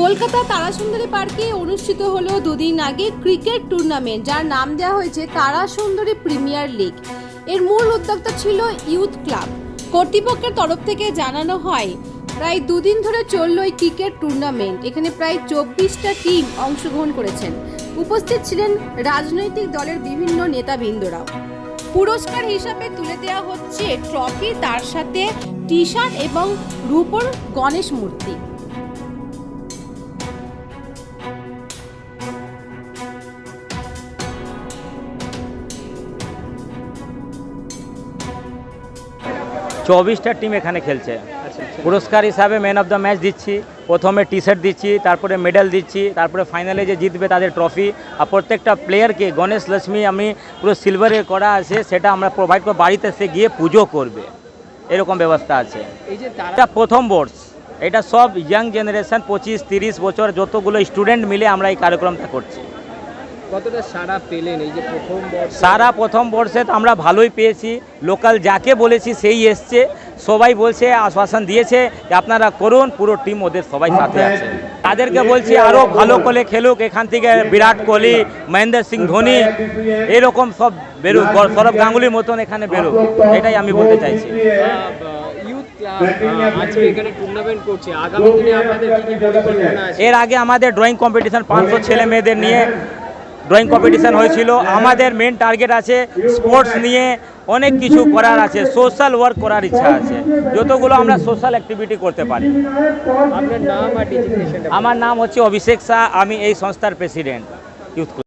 কলকাতা তারাসুন্দরী পার্কে অনুষ্ঠিত হলো দুদিন আগে ক্রিকেট টুর্নামেন্ট, যার নাম দেওয়া হয়েছে তারাসুন্দরী প্রিমিয়ার লিগ। এর মূল উদ্যোক্তা ছিল ইউথ ক্লাব। কর্তৃপক্ষের তরফ থেকে জানানো হয়, প্রায় দুদিন ধরে চলল এই ক্রিকেট টুর্নামেন্ট। এখানে প্রায় চব্বিশটা টিম অংশগ্রহণ করেছেন। উপস্থিত ছিলেন রাজনৈতিক দলের বিভিন্ন নেতাবৃন্দরাও। পুরস্কার হিসাবে তুলে দেওয়া হচ্ছে ট্রফি, তার সাথে টি শার্ট এবং রূপর গণেশ মূর্তি। চব্বিশটা টিম এখানে খেলছে। পুরস্কার হিসাবে ম্যান অফ দ্য ম্যাচ দিচ্ছি প্রথমে টি শার্ট দিচ্ছি তারপরে মেডেল দিচ্ছি তারপরে ফাইনালে যে জিতবে তাদের ট্রফি আর প্রত্যেকটা প্লেয়ারকে গণেশ লক্ষ্মী আমি পুরো সিলভারে করা আছে সেটা আমরা প্রোভাইড করে বাড়িতে সে গিয়ে পুজো করবে। এরকম ব্যবস্থা আছে। এটা প্রথম বোর্ডস এটা সব ইয়াং জেনারেশন পঁচিশ তিরিশ বছর যতগুলো স্টুডেন্ট মিলে আমরা এই কার্যক্রমটা করছি। কতটা সাড়া পেলেন এই যে প্রথম সারা প্রথম বর্ষে তো আমরা ভালোই পেয়েছি। লোকাল যাকে বলেছি সেই এসছে। সবাই বলছে আশ্বাসন দিয়েছে যে আপনারা করুন পুরো টিম ওদের সবাই সাথে আছে। তাদেরকে বলছি আরও ভালো করে খেলুক এখান থেকে বিরাট কোহলি মহেন্দ্র সিং ধোনি এরকম সব বেরুক সৌরভ গাঙ্গুলির মতন এখানে বেরুক। এটাই আমি বলতে চাইছি। এর আগে আমাদের ড্রয়িং কম্পিটিশন পাঁচশো ছেলে মেয়েদের নিয়ে ড্রয়িং কম্পিটিশান হয়েছিল। আমাদের মেন টার্গেট আছে স্পোর্টস নিয়ে অনেক কিছু করার আছে সোশ্যাল ওয়ার্ক করার ইচ্ছা আছে। যতগুলো আমরা সোশ্যাল অ্যাক্টিভিটি করতে পারি। আমার নাম হচ্ছে অভিষেক শাহ আমি এই সংস্থার প্রেসিডেন্ট ইউথ